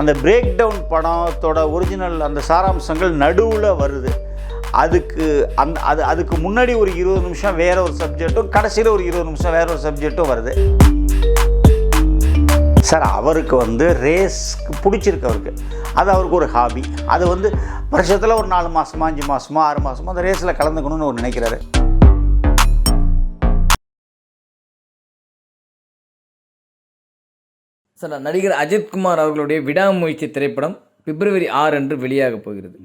அந்த break down படத்தோட original அந்த சாராம்சங்கள் நடுவில் வருது. அதுக்கு அந் அது அதுக்கு முன்னாடி ஒரு இருபது நிமிஷம் வேற ஒரு சப்ஜெக்ட்டும் கடைசியில் ஒரு இருபது நிமிஷம் வேற ஒரு சப்ஜெக்ட்டும் வருது. சார் அவருக்கு வந்து ரேஸ்க்கு பிடிச்சிருக்கு அவருக்கு. அது அவருக்கு ஒரு ஹாபி அது வந்து வருஷத்தில் ஒரு நாலு மாதமா அஞ்சு மாதமோ ஆறு மாதமோ அந்த ரேஸில் கலந்துக்கணும்னு அவர் நினைக்கிறாரு. சார் நான் நடிகர் அஜித்குமார் அவர்களுடைய விடாமுயற்சி திரைப்படம் பிப்ரவரி ஆறு அன்று வெளியாக போகிறது.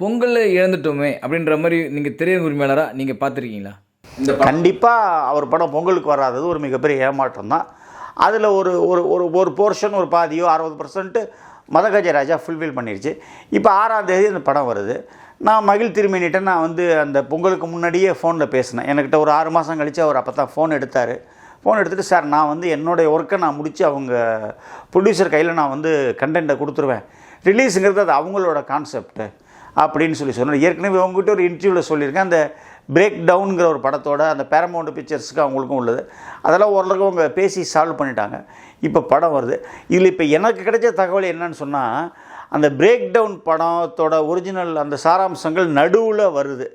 பொங்கலில் இழந்துட்டோமே அப்படின்ற மாதிரி நீங்கள் திரையரங்கு உரிமையாளராக நீங்கள் பார்த்துருக்கீங்களா? இந்த கண்டிப்பாக அவர் படம் பொங்கலுக்கு வராதது ஒரு மிகப்பெரிய ஏமாற்றம் தான். அதில் ஒரு ஒரு ஒரு ஒரு போர்ஷன் ஒரு பாதியோ அறுபது பர்சன்ட்டு மதகஜராஜா ஃபுல்ஃபில் பண்ணிருச்சு. இப்போ ஆறாம் தேதி அந்த படம் வருது. நான் மகிழ் திருமணிகிட்ட நான் வந்து அந்த பொங்கலுக்கு முன்னாடியே ஃபோனில் பேசினேன். என்கிட்ட ஒரு ஆறு மாதம் கழித்து அவர் அப்போ தான் ஃபோன் எடுத்தார். ஃபோன் எடுத்துகிட்டு சார் நான் வந்து என்னுடைய ஒர்க்கை நான் முடித்து அவங்க ப்ரொடியூசர் கையில் நான் வந்து கண்டென்ட்டை கொடுத்துருவேன். ரிலீஸுங்கிறது அது அவங்களோட கான்செப்ட்டு அப்படின்னு சொல்லி சொன்னார். ஏற்கனவே உங்ககிட்ட ஒரு இன்டர்வியூவில் சொல்லியிருக்கேன். அந்த பிரேக் டவுனுங்கிற ஒரு படத்தோட அந்த பேரமௌண்ட் பிக்சர்ஸுக்கு அவங்களுக்கும் உள்ளது. அதெல்லாம் ஓரளவுக்கு அவங்க பேசி சால்வ் பண்ணிட்டாங்க. இப்போ படம் வருது. இதில் இப்போ எனக்கு கிடைச்ச தகவல் என்னன்னு சொன்னால் அந்த பிரேக் டவுன் படத்தோட ஒரிஜினல் அந்த சாராம்சங்கள் நடுவில் வருது.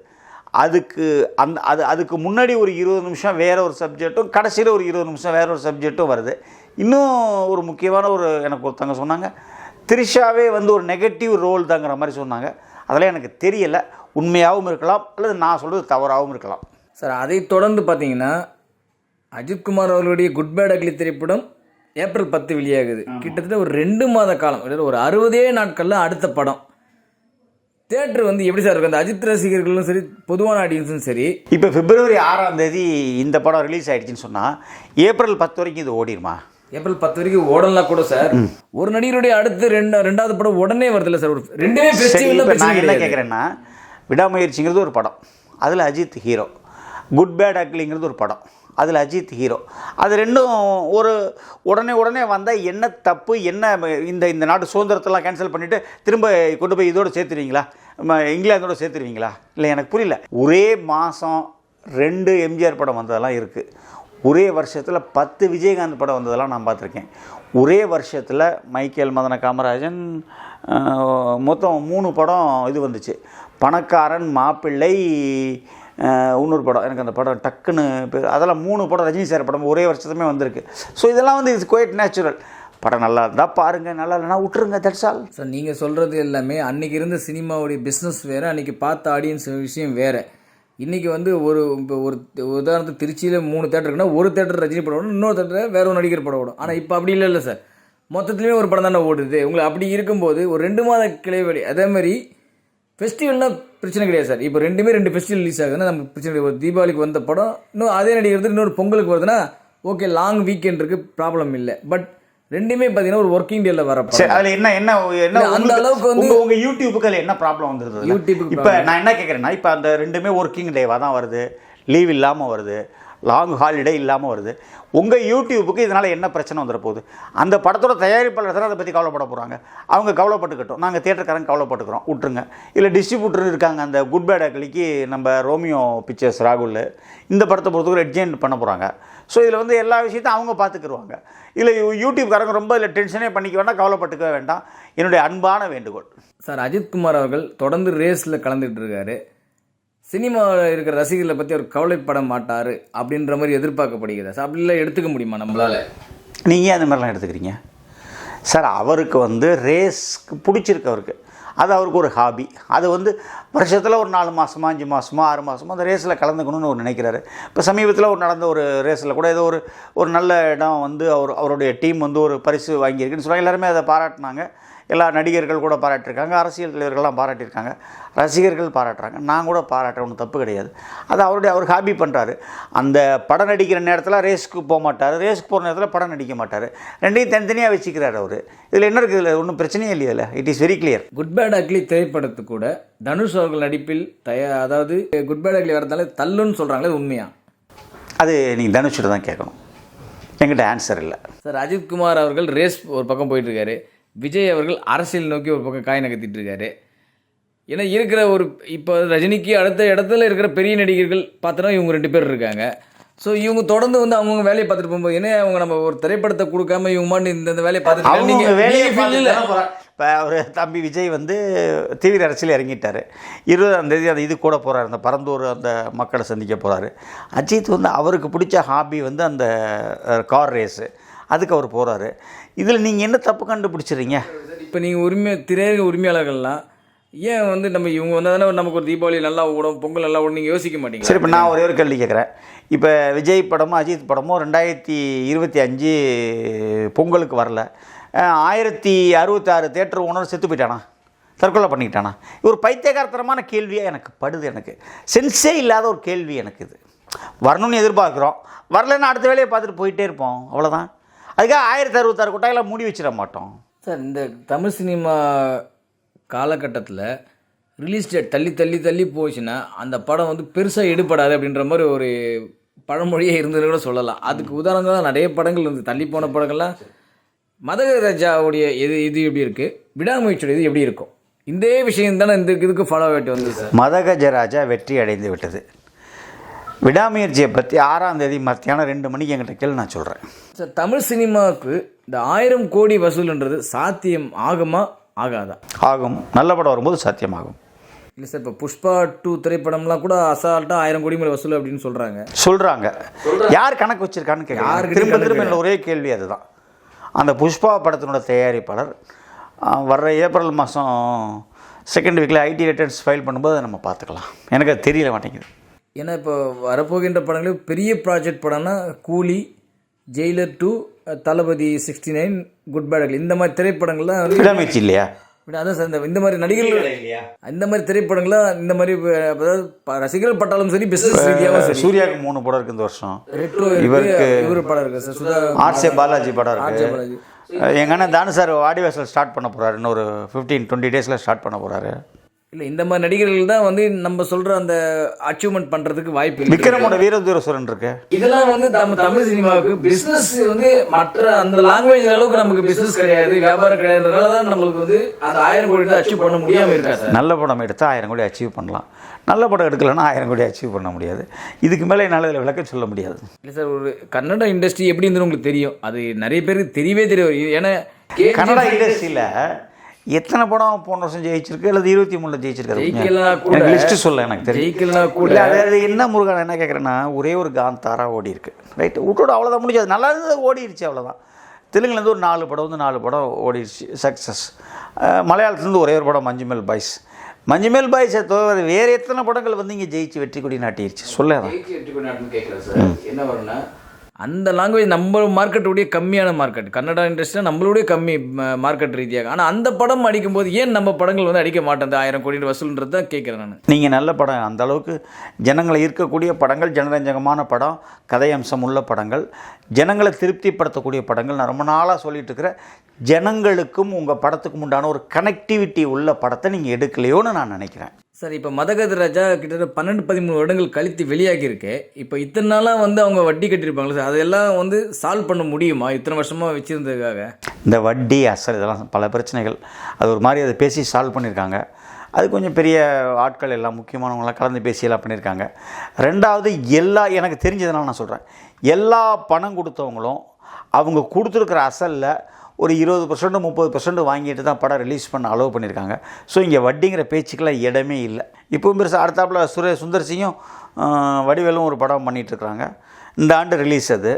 அதுக்கு அந்த அது அதுக்கு முன்னாடி ஒரு இருபது நிமிஷம் வேற ஒரு சப்ஜெக்ட்டும் கடைசியில் ஒரு இருபது நிமிஷம் வேற ஒரு சப்ஜெக்ட்டும் வருது. இன்னும் ஒரு முக்கியமான ஒரு எனக்கு ஒருத்தங்க சொன்னாங்க த்ரிஷாவே வந்து ஒரு நெகட்டிவ் ரோல் தாங்கிற மாதிரி சொன்னாங்க. அதெல்லாம் எனக்கு தெரியலை. உண்மையாகவும் இருக்கலாம் அல்லது நான் சொல்கிறது தவறாகவும் இருக்கலாம். சார் அதை தொடர்ந்து பார்த்தீங்கன்னா அஜித்குமார் அவர்களுடைய குட் பேட் அக்லி திரைப்படம் ஏப்ரல் பத்து வெளியாகுது. கிட்டத்தட்ட ஒரு ரெண்டு மாத காலம் ஒரு அறுபதே நாட்களில் அடுத்த படம். தேட்டர் வந்து எப்படி சார் இருக்கும்? அந்த அஜித் ரசிகர்களும் சரி பொதுவான ஆடியன்ஸும் சரி. இப்போ பிப்ரவரி ஆறாம் தேதி இந்த படம் ரிலீஸ் ஆயிடுச்சுன்னு சொன்னால் ஏப்ரல் பத்து வரைக்கும் இது ஓடிடுமா? ஏப்ரல் பத்து வரைக்கும் ஓடலாம் கூட சார் ஒரு நடிகருடைய அடுத்து ரெண்டு ரெண்டாவது படம் உடனே வருதுல்ல சார். ஒரு ரெண்டுமே நான் என்ன கேட்குறேன்னா விடாமுயற்சிங்கிறது ஒரு படம். அதில் அஜித் ஹீரோ குட் பேட் அக்லிங்கிறது ஒரு படம். அதில் அஜித் ஹீரோ அது ரெண்டும் ஒரு உடனே உடனே வந்தால் என்ன தப்பு என்ன இந்த இந்த நாட்டு சுதந்திரத்தெல்லாம் கேன்சல் பண்ணிவிட்டு திரும்ப கொண்டு போய் இதோடு சேர்த்துருவீங்களா? இங்கிலாந்தோடு சேர்த்துருவீங்களா? இல்லை எனக்கு புரியல. ஒரே மாதம் ரெண்டு எம்ஜிஆர் படம் வந்ததெல்லாம் இருக்குது ஒரே வருஷத்தில் பத்து விஜயகாந்த் படம் வந்ததெல்லாம் நான் பார்த்துருக்கேன். ஒரே வருஷத்தில் மைக்கேல் மதன காமராஜன் மொத்தம் மூணு படம் இது வந்துச்சு. பணக்காரன் மாப்பிள்ளை இன்னொரு படம். எனக்கு அந்த படம் டக்குன்னு அதெல்லாம் மூணு படம் ரஜினி சார் படம் ஒரே வருஷத்துமே வந்திருக்கு. ஸோ இதெல்லாம் வந்து இட்ஸ் குவைட் நேச்சுரல் படம் நல்லா இருந்தால் பாருங்கள் நல்லா இல்லைன்னா விட்டுருங்க தட்ஸ் ஆல் சார் நீங்கள் சொல்கிறது எல்லாமே அன்றைக்கி இருந்த சினிமாவுடைய பிஸ்னஸ் வேறு அன்னைக்கு பார்த்த ஆடியன்ஸ் விஷயம் வேறு. இன்றைக்கி வந்து ஒரு இப்போ ஒரு உதாரணத்துக்கு திருச்சியில் மூணு தேட்டர் ஒரு தேட்டர் ரஜினி படம் ஓடும் இன்னொரு தேட்டர் வேற ஒரு நடிகர் படம் ஓடும் ஆனால் இப்போ அப்படி இல்லை இல்லை சார். மொத்தத்துலேயுமே ஒரு படம் தானே ஓடுது. உங்களுக்கு அப்படி இருக்கும்போது ஒரு ரெண்டு மாத கிளைவெளி அதே மாதிரி ஃபெஸ்டிவல்னால் பிரச்சனை கிடையாது சார். இப்போ ரெண்டுமே ரெண்டு ஃபெஸ்டிவல் ரிலீஸ் ஆகுதுன்னா நமக்கு பிரச்சனை கிடையாது. தீபாவளிக்கு வந்த படம் இன்னும் அதே நடிகர் இன்னொரு பொங்கலுக்கு வருதுன்னா ஓகே லாங் வீக்கெண்ட் இருக்கு ப்ராப்ளம் இல்லை. பட் ரெண்டுமே பார்த்தீங்கன்னா ஒரு ஒர்க்கிங் டேல வர அதில் என்ன என்ன என்ன அந்த அளவுக்கு வந்து- உங்க யூடியூபுக்கு என்ன ப்ராப்ளம் வந்துருது யூடியூபுக்கு இப்போ நான் என்ன கேட்குறேன்னா இப்போ அந்த ரெண்டுமே ஒர்க்கிங் டேவாக தான் வருது. லீவ் இல்லாமல் வருது. லாங் ஹாலிடே இல்லாமல் வருது. உங்கள் யூடியூபுக்கு இதனால் என்ன பிரச்சனை வந்துட போகுது? அந்த படத்தோட தயாரிப்பாளர் தானே அதை பற்றி கவலைப்பட போகிறாங்க அவங்க கவலைப்பட்டுக்கட்டும். நாங்கள் தேட்டருக்காரங்க கவலைப்பட்டுக்கிறோம். விட்ருங்க இல்லை டிஸ்ட்ரிபியூட்டர் இருக்காங்க. அந்த குட் பேட் அக்லிக்கு நம்ம ரோமியோ பிக்சர்ஸ் ராகுல் இந்த படத்தை பொறுத்தவரை எட்ஜென்ட் பண்ண போகிறாங்க ஸோ இதில் வந்து எல்லா விஷயத்தையும் அவங்க பார்த்துக்குருவாங்க இல்லை யூடியூப்காரங்க ரொம்ப இதில் டென்ஷனே பண்ணிக்க வேண்டாம் கவலைப்பட்டுக்க வேண்டாம். என்னுடைய அன்பான வேண்டுகோள். சார் அஜித்குமார் அவர்கள் தொடர்ந்து ரேஸில் கலந்துகிட்டு இருக்காரு. சினிமாவில் இருக்கிற ரசிகர்களை பற்றி அவர் கவலைப்பட மாட்டார் அப்படின்ற மாதிரி எதிர்பார்க்கப்படுகிறது? சார் அப்படிலாம் எடுத்துக்க முடியுமா நம்மளால்? நீங்கள் அந்த மாதிரிலாம் எடுத்துக்கிறீங்க? சார் அவருக்கு வந்து ரேஸ்க்கு பிடிச்சிருக்கு அவருக்கு. அது அவருக்கு ஒரு ஹாபி. அது வந்து வருஷத்தில் ஒரு நாலு மாதமோ அஞ்சு மாதமோ ஆறு மாதமோ அந்த ரேஸில் கலந்துக்கணும்னு அவர் நினைக்கிறாரு. இப்போ சமீபத்தில் ஒரு நடந்த ஒரு ரேஸில் கூட ஏதோ ஒரு ஒரு நல்ல இடம் வந்து அவர் அவருடைய டீம் வந்து ஒரு பரிசு வாங்கியிருக்குன்னு சொன்னாங்க எல்லாருமே அதை பாராட்டினாங்க. எல்லா நடிகர்கள் கூட பாராட்டியிருக்காங்க அரசியல் தலைவர்கள்லாம் பாராட்டியிருக்காங்க ரசிகர்கள் பாராட்டுறாங்க. நான் கூட பாராட்டுறேன் ஒன்றும் தப்பு கிடையாது. அது அவருடைய அவர் ஹாபி பண்ணுறாரு அந்த படம் நடிக்கிற நேரத்தில் ரேஸ்க்கு போக மாட்டார். ரேஸ்க்கு போகிற நேரத்தில் படம் நடிக்க மாட்டார். ரெண்டையும் தனித்தனியாக வச்சுக்கிறார் அவர். இதில் என்ன இருக்குது? இதில் ஒன்றும் பிரச்சனையே இதில். It is very clear good bad ugly திரைப்படத்து கூட தனுஷ் அவர்கள் நடிப்பில் தயா அதாவது குட் பேட் அக்லி வரதால தள்ளுன்னு சொல்கிறாங்களே உண்மையா? அது நீங்கள் தனுஷிட்ட தான் கேட்கணும். என்கிட்ட ஆன்சர் இல்லை. சார் அஜித்குமார் அவர்கள் ரேஸ் ஒரு பக்கம் போயிட்டு இருக்காரு. விஜய் அவர்கள் அரசியல் நோக்கி ஒரு பக்கம் காய் நகர்த்திட்டு இருக்காரு. ஏன்னா இருக்கிற ஒரு இப்போ ரஜினிக்கு அடுத்த இடத்துல இருக்கிற பெரிய நடிகர்கள் பார்த்தோன்னா இவங்க ரெண்டு பேர் இருக்காங்க. ஸோ இவங்க தொடர்ந்து வந்து அவங்கவுங்க வேலையை பார்த்துட்டு போகும்போது என்ன அவங்க நம்ம ஒரு திரைப்படத்தை கொடுக்காம இவங்க மாட்டு இந்த வேலையை பார்த்துட்டு அவங்க நீங்க- வேலையை. இப்போ அவர் தம்பி விஜய் வந்து தீவிர அரசியல் இறங்கிட்டார். இருபதாம் தேதி அந்த இது கூட போகிறார் அந்த பரந்தூர் அந்த மக்களை சந்திக்க போகிறாரு அஜித் வந்து அவருக்கு பிடிச்ச ஹாபி வந்து அந்த கார் ரேஸு அதுக்கு அவர் போகிறாரு இதில் நீங்கள் என்ன தப்பு கண்டுபிடிச்சிடுறீங்க இப்போ நீங்கள் உரிமை திரையரங்க உரிமையாளர்கள்லாம் ஏன் வந்து நம்ம இவங்க வந்தால் தானே நமக்கு ஒரு தீபாவளி நல்லா ஓடும் பொங்கல் நல்லா ஓடும் நீங்கள் யோசிக்க மாட்டீங்க சரி இப்போ நான் ஒரே ஒரு கேள்வி கேட்குறேன் இப்போ விஜய் படமும் அஜித் படமும் ரெண்டாயிரத்தி இருபத்தி அஞ்சு பொங்கலுக்கு வரல. ஆயிரத்தி அறுபத்தாறு தேட்டர் ஓனர் செத்து போயிட்டானா? தற்கொலை பண்ணிக்கிட்டானா? ஒரு பைத்தியகாரத்தனமான கேள்வியாக எனக்கு படுது எனக்கு. சென்ஸே இல்லாத ஒரு கேள்வி எனக்கு இது. வரணும்னு எதிர்பார்க்குறோம். வரலைன்னா அடுத்த வேலையை பார்த்துட்டு போயிட்டே இருப்போம். அவ்வளோதான் அதுக்காக ஆயிரத்தி அறுபத்தாறு கொட்டாயெல்லாம் மூடி வச்சிட மாட்டோம். சார் இந்த தமிழ் சினிமா காலகட்டத்தில் ரிலீஸ் டேட் தள்ளி தள்ளி தள்ளி போச்சுன்னா அந்த படம் வந்து பெருசாக எடுபடாது அப்படின்ற மாதிரி ஒரு பழமொழியே இருந்ததுன்னு கூட சொல்லலாம். அதுக்கு உதாரணங்களாக நிறைய படங்கள் இருந்து தள்ளி போன படங்கள்லாம். மதகராஜாவுடைய இது இது எப்படி இருக்குது விடாமுயற்சியோட இது எப்படி இருக்கும்? இதே விஷயம் தானே இந்த இதுக்கு ஃபாலோ ஆகிட்டு வந்து சார். மதகஜராஜா வெற்றி அடைந்து விட்டது. விடாமுயற்சியை பற்றி ஆறாம் தேதி மத்தியானம் ரெண்டு மணிக்கு என்கிட்ட கேள்வி நான் சொல்கிறேன் சார் தமிழ் சினிமாவுக்கு இந்த ஆயிரம் கோடி வசூல்ன்றது சாத்தியம் ஆகுமா ஆகாதா? ஆகும். நல்ல படம் வரும்போது சாத்தியமாகும். இல்லை சார் இப்போ புஷ்பா டூ திரைப்படம்லாம் கூட அசால்ட்டாக ஆயிரம் கோடி மேலே வசூல் அப்படின்னு சொல்கிறாங்க சொல்கிறாங்க யார் கணக்கு வச்சிருக்கான்னு யாருக்கிட்ட திரும்ப திரும்ப என்னோட ஒரே கேள்வி அதுதான். அந்த புஷ்பா படத்தினோட தயாரிப்பாளர் வர்ற ஏப்ரல் மாதம் செகண்ட் வீக்கில் ஐடி ரிட்டர்ன்ஸ் ஃபைல் பண்ணும்போது அதை நம்ம பார்த்துக்கலாம். எனக்கு அது தெரியல மாட்டேங்குது. ஏன்னா இப்போ வரப்போகின்ற படங்களே பெரிய ப்ராஜெக்ட் படம்னா Coolie Jailer two Thalapathy sixty nine good bad இந்த மாதிரி திரைப்படங்கள்லாம் வந்து விடாமுயற்சி இல்லையா? அதான் சார் இந்த இந்த மாதிரி நடிகர்கள் இந்த மாதிரி திரைப்படங்கள்லாம் இந்த மாதிரி அதாவது ரசிகர்கள் பட்டாலும் சரி பிசினஸ் ரீதியாகவும் சரி. சூர்யாவுக்கு மூணு படம் இருக்கு இந்த வருஷம். ரெட்ரோ இவருக்கு இவர் படம் இருக்கு சார் சுதா ஆர்சே பாலாஜி படம் இருக்கு. பாலாஜி. எங்கள் அண்ணன் தானு சார் வாடிவாசல் ஸ்டார்ட் பண்ண போகிறாரு இன்னொரு ஃபிஃப்டீன் டுவெண்ட்டி டேஸில் ஸ்டார்ட் பண்ண போகிறாரு இல்லை இந்த மாதிரி நடிகர்கள் தான் வந்து நம்ம சொல்ற அந்த அச்சீவ்மெண்ட் பண்றதுக்கு வாய்ப்பு விக்ரமோட வீரதூரசுரன் இருக்கு. இதெல்லாம் வந்து நம்ம தமிழ் சினிமாவுக்கு பிசினஸ் வந்து மற்ற அந்த லாங்குவேஜ் அளவுக்கு நமக்கு பிசினஸ் கிடையாது வியாபாரம் கிடையாதுனால தான் நம்மளுக்கு வந்து அந்த ஆயிரம் கோடி அச்சீவ் பண்ண முடியாம இருக்கா சார் நல்ல படம் எடுத்தால் ஆயிரம் கோடி அச்சீவ் பண்ணலாம். நல்ல படம் எடுக்கலைன்னா ஆயிரம் கோடி அச்சீவ் பண்ண முடியாது. இதுக்கு மேலே என்னால் இதில் விளக்க சொல்ல முடியாது. இல்லை சார் ஒரு கன்னட இண்டஸ்ட்ரி எப்படி இருந்தது உங்களுக்கு தெரியும். அது நிறைய பேருக்கு தெரியவே தெரியும் ஏன்னா கன்னடா இண்டஸ்ட்ரியில் எத்தனை படம் போன வருஷம் ஜெயிச்சிருக்கு? அல்லது இருபத்தி மூணில் ஜெயிச்சிருக்கு ஜெயிக்கலனா கூட- எனக்கு லிஸ்ட்டு சொல்ல எனக்கு தெரியும் கூட அதாவது என்ன முருகன் என்ன கேட்குறேன்னா ஒரே ஒரு காந்தாரா ஓடி இருக்கு. ரைட் விட்டோட அவ்வளோதான் முடிஞ்சது நல்லா இருந்தது ஓடிடுச்சு அவ்வளோதான் தெலுங்குலேருந்து ஒரு நாலு படம் வந்து நாலு படம் ஓடிடுச்சு சக்ஸஸ் மலையாளத்துலேருந்து ஒரே ஒரு படம் மஞ்சுமேல் பாய்ஸ். மஞ்சுமேல் பாய்ஸை தவிர வேறு எத்தனை படங்கள் வந்து இங்கே ஜெயிச்சு வெற்றி கொடி நாட்டிடுச்சு சொல்ல என்ன வரும்னா அந்த லாங்குவேஜ் நம்ம மார்க்கெட்டுடைய கம்மியான மார்க்கெட் கன்னடா இண்டஸ்ட்ரியில் நம்மளுடைய கம்மி மார்க்கெட் ரீதியாக. ஆனால் அந்த படம் அடிக்கும்போது ஏன் நம்ம படங்கள் வந்து அடிக்க மாட்டேன் ஆயிரம் கோடி வசூல்ன்றது தான் கேட்குறேன் நான். நீங்கள் நல்ல படம். அந்த அளவுக்கு ஜனங்களை இருக்கக்கூடிய படங்கள் ஜனரஞ்சகமான படம் கதை அம்சம் உள்ள படங்கள் ஜனங்களை திருப்திப்படுத்தக்கூடிய படங்கள். நான் ரொம்ப நாளாக சொல்லிட்டு இருக்கிறேன் ஜனங்களுக்கும் உங்கள் படத்துக்கும் உண்டான ஒரு கனெக்டிவிட்டி உள்ள படத்தை நீங்கள் எடுக்கலையோன்னு நான் நினைக்கிறேன். சார் இப்போ மதகத ராஜா கிட்டத்தட்ட பன்னெண்டு பதிமூணு வருடங்கள் கழித்து வெளியாகியிருக்கு. இப்போ இத்தனை நாளாக வந்து அவங்க வட்டி கட்டியிருப்பாங்களே சார்? அதெல்லாம் வந்து சால்வ் பண்ண முடியுமா? இத்தனை வருஷமாக வச்சுருந்ததுக்காக? இந்த வட்டி அசல் இதெல்லாம் பல பிரச்சனைகள். அது ஒரு மாதிரி அதை பேசி சால்வ் பண்ணியிருக்காங்க. அது கொஞ்சம் பெரிய ஆட்கள் எல்லாம் முக்கியமானவங்களாம் கலந்து பேசி எல்லாம் பண்ணியிருக்காங்க. ரெண்டாவது எல்லா எனக்கு தெரிஞ்சதுனால நான் சொல்கிறேன் எல்லா பணம் கொடுத்தவங்களும் அவங்க கொடுத்துருக்குற அசலில் ஒரு இருபது பர்சன்ட் முப்பது பர்சன்ட் வாங்கிட்டு தான் படம் ரிலீஸ் பண்ண அலோவ் பண்ணியிருக்காங்க. ஸோ இங்கே வட்டிங்கிற பேச்சுக்கெல்லாம் இடமே இல்லை. இப்போவும் பெருசாக அடுத்தாப்பில் சுரே சுந்தர் சிங்கும் வடிவேலும் ஒரு படம் பண்ணிகிட்ருக்குறாங்க இந்த ஆண்டு ரிலீஸ் அது.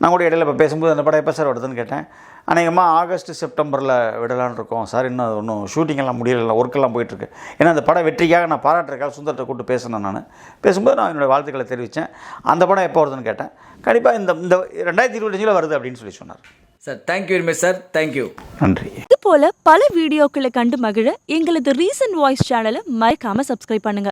நான் கூட இடையில இப்போ பேசும்போது அந்த படம் எப்போ சார் வருதுன்னு கேட்டேன். அநேகமாக ஆகஸ்ட் செப்டம்பரில் விடலான்னு இருக்கோம் சார். இன்னும் அது ஒன்றும் ஷூட்டிங்கெல்லாம் முடியல ஒர்க்கெல்லாம் போயிட்டுருக்கு ஏன்னா அந்த படம் வெற்றிக்காக நான் பாராட்டுறதுக்காக சுந்தரத்தை கூப்பிட்டு பேசினேன் நான். பேசும்போது நான் என்னோடய வாழ்த்துக்களை தெரிவித்தேன் அந்த படம் எப்போ வருதுன்னு கேட்டேன். கண்டிப்பாக இந்த இந்த ரெண்டாயிரத்தி இருபத்தஞ்சில் வருது அப்படின்னு சொல்லி சொன்னார். Sir thank you very much sir thank you நன்றி. இது போல பல வீடியோக்களை கண்டு மகிழ எங்களது ரீசன்ட் வாய்ஸ் சேனலை மறக்காம சப்ஸ்கிரைப் பண்ணுங்க.